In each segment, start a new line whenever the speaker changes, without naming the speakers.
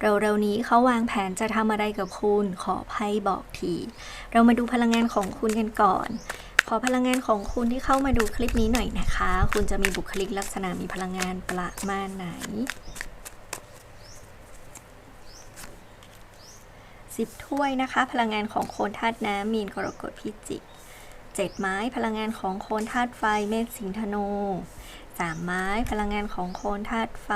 เร็วๆนี้เขาวางแผนจะทำอะไรกับคุณ ขอไพ่บอกที เรามาดูพลังงานของคุณกันก่อน ขอพลังงานของคุณที่เข้ามาดูคลิปนี้หน่อยนะคะ คุณจะมีบุคลิกลักษณะมีพลังงานประมาณไหนสิบถ้วยนะคะ พลังงานของโคนธาตุน้ำมีนกรกฎพิจิกเจ็ดไม้พลังงานของโคนธาตุไฟเมษสิงธนูสามไม้พลังงานของโคนธาตุไฟ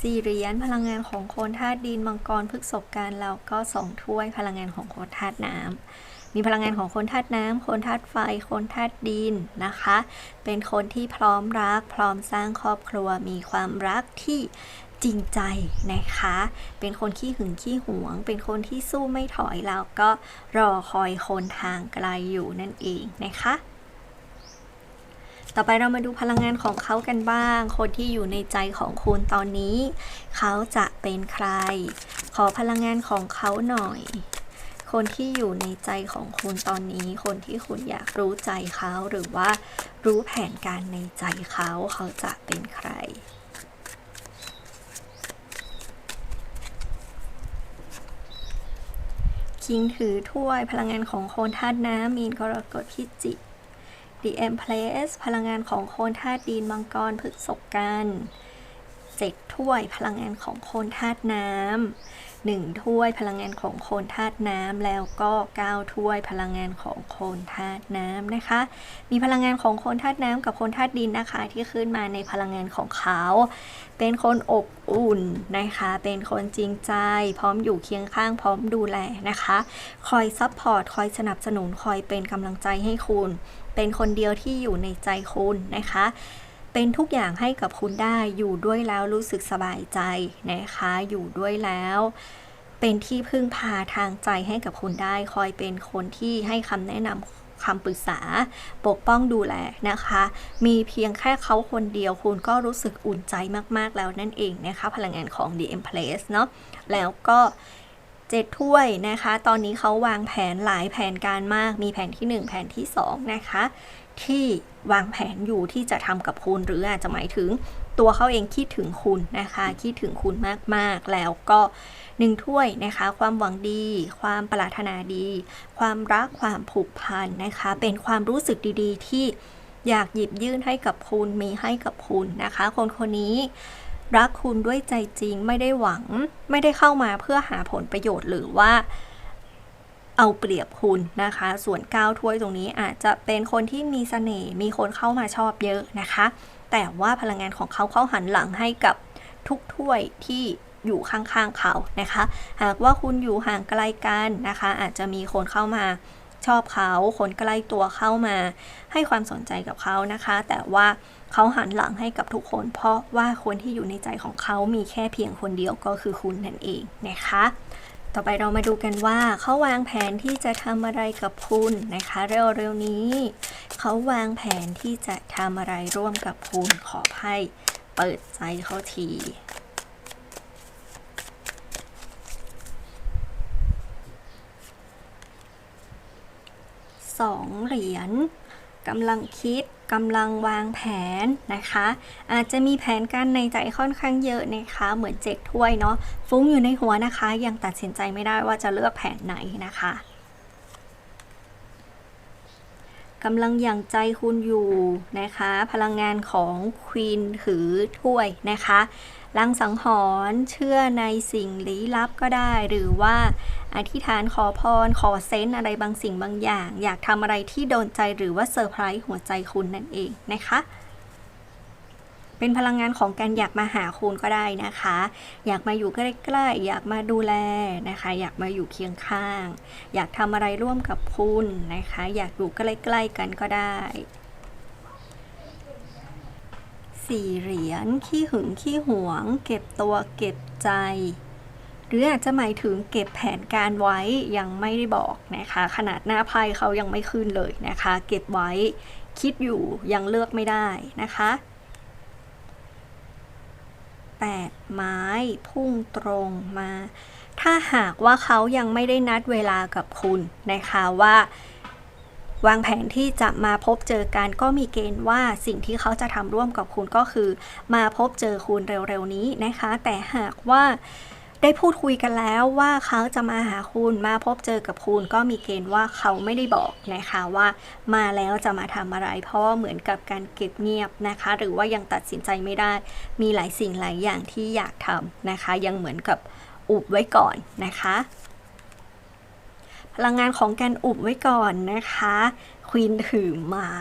สี่เหรียญพลังงานของโคนธาตุดินมังกรพฤกษบการแล้วก็สองถ้วยพลังงานของโคนธาตุน้ำมีพลังงานของโคนธาตุน้ำโคนธาตุไฟ โคนธาตุดินนะคะ เป็นคนที่พร้อมรัก พร้อมสร้างครอบครัว มีความรักที่จริงใจนะคะ เป็นคนขี้หึงขี้หวง เป็นคนที่สู้ไม่ถอยแล้วก็รอคอยคนทางไกลอยู่นั่นเองนะคะ ต่อไปเรามาดูพลังงานของเขากันบ้าง คนที่อยู่ในใจของคุณตอนนี้ เขาจะเป็นใคร ขอพลังงานของเขาหน่อย คนที่อยู่ในใจของคุณตอนนี้ คนที่คุณอยากรู้ใจเขาหรือว่ารู้แผนการในใจเขา เขาจะเป็นใครคิงถือถ้วยพลังงานของโคนธาตุน้ำมีนกรกฎพิจิก The Empress พลังงานของโคนธาตุดินมังกรพฤษกันเจ็ดถ้วยพลังงานของโคนธาตุน้ำหนึ่งถ้วยพลังงานของโคนธาตุน้ำแล้วก็เก้าถ้วยพลังงานของโคนธาตุน้ำนะคะ มีพลังงานของโคนธาตุน้ำกับโคนธาตุดินนะคะ ที่ขึ้นมาในพลังงานของเขา เป็นคนอบอุ่นนะคะ เป็นคนจริงใจ พร้อมอยู่เคียงข้างพร้อมดูแลนะคะ คอยซัพพอร์ตคอยสนับสนุนคอยเป็นกำลังใจให้คุณ เป็นคนเดียวที่อยู่ในใจคุณนะคะ เป็นทุกอย่างให้กับคุณได้อยู่ด้วยแล้วรู้สึกสบายใจนะคะ อยู่ด้วยแล้วเป็นที่พึ่งพาทางใจให้กับคุณได้ คอยเป็นคนที่ให้คำแนะนำคำปรึกษา ปกป้องดูแลนะคะ มีเพียงแค่เขาคนเดียวคุณก็รู้สึกอุ่นใจมาก ๆ แล้วนั่นเองนะคะ พลังงานของ The Empress เนาะแล้วก็ เจ็ดถ้วยนะคะ ตอนนี้เขาวางแผนหลายแผนการมาก มีแผนที่ 1 แผนที่ 2 นะคะ ที่วางแผนอยู่ที่จะทำกับคุณหรืออาจจะหมายถึงตัวเขาเองคิดถึงคุณนะคะ คิดถึงคุณมากๆ แล้วก็หนึ่งถ้วยนะคะ ความหวังดี ความปรารถนาดี ความรักความผูกพันนะคะ เป็นความรู้สึกดีๆ ที่อยากหยิบยื่นให้กับคุณมีให้กับคุณนะคะ คนคนนี้ รักคุณด้วยใจจริงไม่ได้หวัง ไม่ได้เข้ามาเพื่อหาผลประโยชน์หรือว่าเอาเปรียบคุณนะคะ ส่วนก้าวถ้วยตรงนี้อาจจะเป็นคนที่มีเสน่ห์มีคนเข้ามาชอบเยอะนะคะ แต่ว่าพลังงานของเขาเขาหันหลังให้กับทุกถ้วยที่อยู่ข้างๆเขานะคะ หากว่าคุณอยู่ห่างไกลกันนะคะ อาจจะมีคนเข้ามา ชอบเขา คนใกล้ตัวเข้ามา ให้ความสนใจกับเขานะคะ แต่ว่าเขาหันหลังให้กับทุกคน เพราะว่าคนที่อยู่ในใจของเขามีแค่เพียงคนเดียวก็คือคุณนั่นเองนะคะ ต่อไปเรามาดูกันว่าเขาวางแผนที่จะทำอะไรกับคุณนะคะ เร็วๆนี้ เขาวางแผนที่จะทำอะไรร่วมกับคุณขอให้เปิดใจเขาที สองเหรียญกำลังคิดกำลังวางแผนนะคะ อาจจะมีแผนการในใจค่อนข้างเยอะนะคะ เหมือนเจ็กถ้วยเนาะฟุ้งอยู่ในหัวนะคะ ยังตัดสินใจไม่ได้ว่าจะเลือกแผนไหนนะคะกำลังอย่างใจคุณอยู่นะคะ พลังงานของควีนถือถ้วยนะคะ ลังสังหรณ์เชื่อในสิ่งลี้ลับก็ได้ หรือว่าอธิษฐานขอพรขอเซนอะไรบางสิ่งบางอย่าง อยากทำอะไรที่โดนใจหรือว่าเซอร์ไพรส์หัวใจคุณนั่นเองนะคะเป็นพลังงานของการอยากมาหาคุณก็ได้นะคะ อยากมาอยู่ใกล้ๆ อยากมาดูแลนะคะ อยากมาอยู่เคียงข้าง อยากทำอะไรร่วมกับคุณนะคะ อยากอยู่ใกล้ๆกันก็ได้ สี่เหรียญขี้หึงขี้หวง เก็บตัวเก็บใจ หรืออาจจะหมายถึงเก็บแผนการไว้ยังไม่ได้บอกนะคะ ขนาดหน้าไพ่เขายังไม่ขึ้นเลยนะคะ เก็บไว้คิดอยู่ยังเลือกไม่ได้นะคะแปดไม้พุ่งตรงมา ถ้าหากว่าเขายังไม่ได้นัดเวลากับคุณนะคะว่า วางแผนที่จะมาพบเจอกันก็มีเกณฑ์ว่าสิ่งที่เขาจะทำร่วมกับคุณก็คือ มาพบเจอคุณเร็วๆนี้นะคะ แต่หากว่าได้พูดคุยกันแล้วว่าเขาจะมาหาคุณมาพบเจอกับคุณก็มีเกณฑ์ว่าเขาไม่ได้บอกนะคะว่ามาแล้วจะมาทำอะไร เพราะว่าเหมือนกับการเก็บเงียบนะคะ หรือว่ายังตัดสินใจไม่ได้ มีหลายสิ่งหลายอย่างที่อยากทำนะคะ ยังเหมือนกับอุบไว้ก่อนนะคะ พลังงานของการอุบไว้ก่อนนะคะควีนถือไม้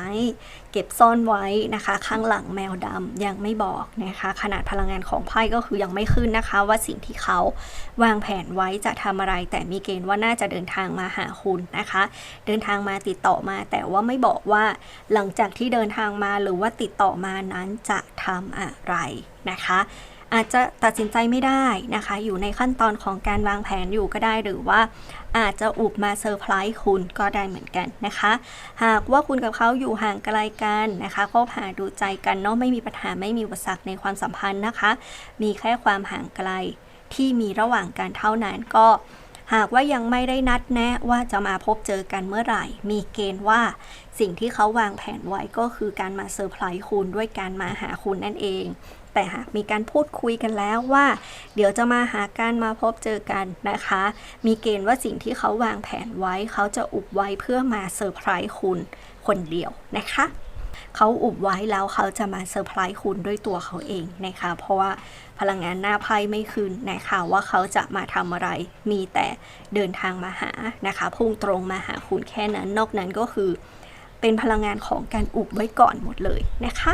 เก็บซ่อนไว้นะคะ ข้างหลังแมวดำยังไม่บอกนะคะ ขนาดพลังงานของไพ่ก็คือยังไม่ขึ้นนะคะ ว่าสิ่งที่เขาวางแผนไว้จะทำอะไร แต่มีเกณฑ์ว่าน่าจะเดินทางมาหาคุณนะคะ เดินทางมาติดต่อมา แต่ว่าไม่บอกว่าหลังจากที่เดินทางมาหรือว่าติดต่อมานั้นจะทำอะไรนะคะ อาจจะตัดสินใจไม่ได้นะคะ อยู่ในขั้นตอนของการวางแผนอยู่ก็ได้หรือว่าอาจจะอุบมาเซอร์ไพรส์คุณก็ได้เหมือนกันนะคะ หากว่าคุณกับเขาอยู่ห่างไกลกันนะคะคบหาดูใจกันเนาะไม่มีปัญหาไม่มีอุปสรรคในความสัมพันธ์นะคะ มีแค่ความห่างไกลที่มีระหว่างกันเท่านั้นก็หากว่ายังไม่ได้นัดแนะว่าจะมาพบเจอกันเมื่อไหร่ มีเกณฑ์ว่าสิ่งที่เขาวางแผนไว้ก็คือการมาเซอร์ไพรส์คุณด้วยการมาหาคุณนั่นเอง แต่หากมีการพูดคุยกันแล้วว่า เดี๋ยวจะมาหาการมาพบเจอกันนะคะ มีเกณฑ์ว่าสิ่งที่เขาวางแผนไว้ เขาจะอุบไว้เพื่อมาเซอร์ไพรส์คุณคนเดียวนะคะเขาอุบไว้แล้วเขาจะมาเซอร์ไพรส์คุณด้วยตัวเขาเองนะคะ เพราะว่าพลังงานหน้าไพ่ไม่ขึ้นนะคะว่าเขาจะมาทำอะไร มีแต่เดินทางมาหานะคะ พุ่งตรงมาหาคุณแค่นั้น นอกนั้นก็คือ เป็นพลังงานของการอุบไว้ก่อนหมดเลยนะคะ